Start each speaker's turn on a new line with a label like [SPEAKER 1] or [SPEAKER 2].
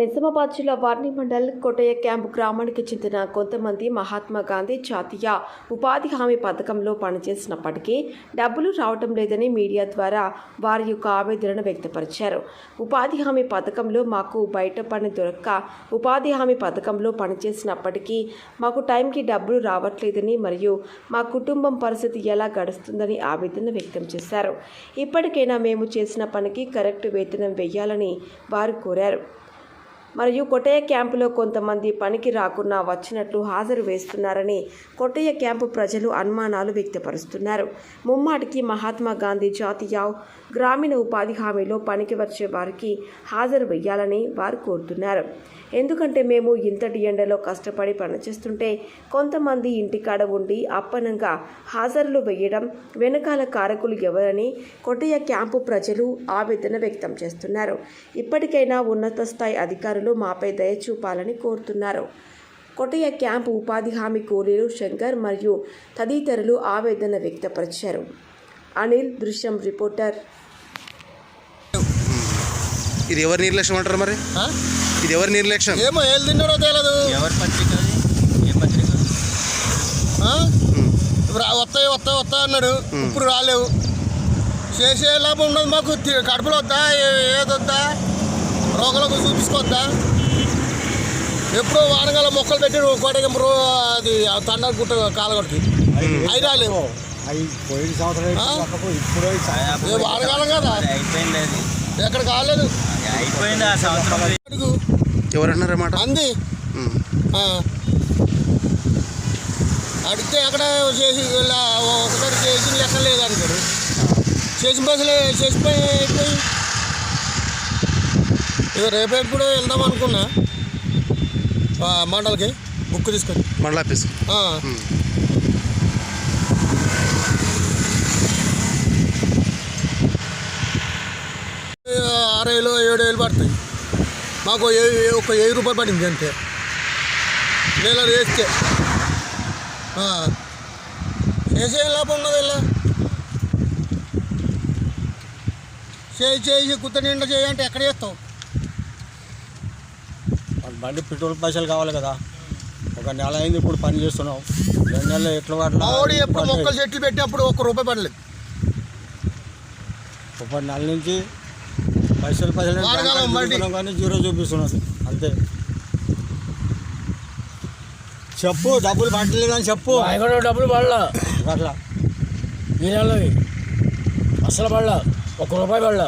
[SPEAKER 1] నిజామాబాద్ జిల్లా వార్ని మండల్ కోటయ్య క్యాంపు గ్రామానికి చెందిన కొంతమంది మహాత్మా గాంధీ జాతీయ ఉపాధి హామీ పథకంలో పనిచేసినప్పటికీ డబ్బులు రావటం లేదని మీడియా ద్వారా వారి యొక్క ఆవేదనను వ్యక్తపరిచారు. ఉపాధి హామీ పథకంలో మాకు బయట పని దొరక్క ఉపాధి హామీ పథకంలో పనిచేసినప్పటికీ మాకు టైంకి డబ్బులు రావట్లేదని మరియు మా కుటుంబం పరిస్థితి ఎలా గడుస్తుందని ఆవేదన వ్యక్తం చేశారు. ఇప్పటికైనా మేము చేసిన పనికి కరెక్ట్ వేతనం వేయాలని వారు కోరారు. మరియు కొటయ్య క్యాంపులో కొంతమంది పనికి రాకున్నా వచ్చినట్లు హాజరు వేస్తున్నారని కొటయ్య క్యాంపు ప్రజలు అనుమానాలు వ్యక్తపరుస్తున్నారు. ముమ్మాటికి మహాత్మా గాంధీ జాతీయ గ్రామీణ ఉపాధి హామీలో పనికి వచ్చే వారికి హాజరు వేయాలని వారు కోరుతున్నారు. ఎందుకంటే మేము ఇంతటి ఎండలో కష్టపడి పనిచేస్తుంటే కొంతమంది ఇంటికాడ ఉండి అప్పనంగా హాజరులు వేయడం వెనకాల కారకులు ఎవరని కొటయ్య క్యాంపు ప్రజలు ఆవేదన వ్యక్తం చేస్తున్నారు. ఇప్పటికైనా ఉన్నత స్థాయి అధికారులు మాపై దయ చూపాలని కోరుతున్నారు. కొట్టయ్య క్యాంపు ఉపాధి హామీ కూలీలు శంకర్ మరియు తదితరులు ఆవేదన వ్యక్తపరిచారు. అనిల్ దృశ్యం రిపోర్టర్.
[SPEAKER 2] ఇది ఎవరి నిర్లక్ష్యం అంటారు మరి?
[SPEAKER 3] ఆ?
[SPEAKER 2] ఇది ఎవరి నిర్లక్ష్యం?
[SPEAKER 3] ఏమో ఏళ్ళు తిన్నాడో తెలియదు.
[SPEAKER 4] ఎవరి పత్రిక ఏ పత్రిక
[SPEAKER 3] వస్తాయి వస్తాయి వస్తా అన్నాడు. ఇప్పుడు రాలేవు. చేసే లాభం ఉండదు మాకు. కడుపులో వద్దా? ఏ- ఏదొద్దా? రోగులకు చూపించుకోవద్దా ఎప్పుడో వానకాల మొక్కలు పెట్టి కోటకి రో అది తండాలు గుట్ట కాలగొట్టి. అవి రాలేవు
[SPEAKER 5] పోయిన సంవత్సరం ఇప్పుడే
[SPEAKER 3] ఏ వానకాలం కదా. ఎక్కడ కాలేదు.
[SPEAKER 4] అయిపోయింది ఆ సంవత్సరం.
[SPEAKER 3] అడుగు
[SPEAKER 2] ఎవరు అన్నారు మాట
[SPEAKER 3] అంది ఆ. అడిగితే అక్కడ చేసి ఒకసారి చేసిన లెక్క లేదు అంటాడు చేసిన పైసలు చేసిన పై అయిపోయి రేపేపు కూడా వెళ్దాం అనుకున్నా. మండలకి బుక్ తీసుకొని.
[SPEAKER 2] మండల ఆఫీస్.
[SPEAKER 3] ఆరు వేలు ఏడు వేలు పడతాయి. మాకు ఏ- ఒక వెయ్యి రూపాయలు పడింది అంతే. నెల వేస్తే. చేసే లాభం ఉన్నది ఇలా చేయి చేయి కుత్త నిండా చేయి అంటే ఎక్కడ చేస్తావు?
[SPEAKER 5] బండి పెట్రోల్ పైసలు కావాలి కదా. ఒక నెల అయింది ఇప్పుడు పని చేస్తున్నాం. రెండు నెలలు ఎట్లా
[SPEAKER 3] మా వాడు ఎప్పుడు మొక్కలు చెట్లు పెట్టినప్పుడు ఒక్క రూపాయి పడలేదు.
[SPEAKER 5] ఒక నెల నుంచి పైసలు పైసలు కానీ జీరో చూపిస్తున్నది అంతే. చెప్పు డబ్బులు పట్టలేదని చెప్పు.
[SPEAKER 6] డబ్బులు పడలా.
[SPEAKER 5] అట్లా
[SPEAKER 6] ఈ నెలవి అసలు పడలా. ఒక రూపాయి పడలా.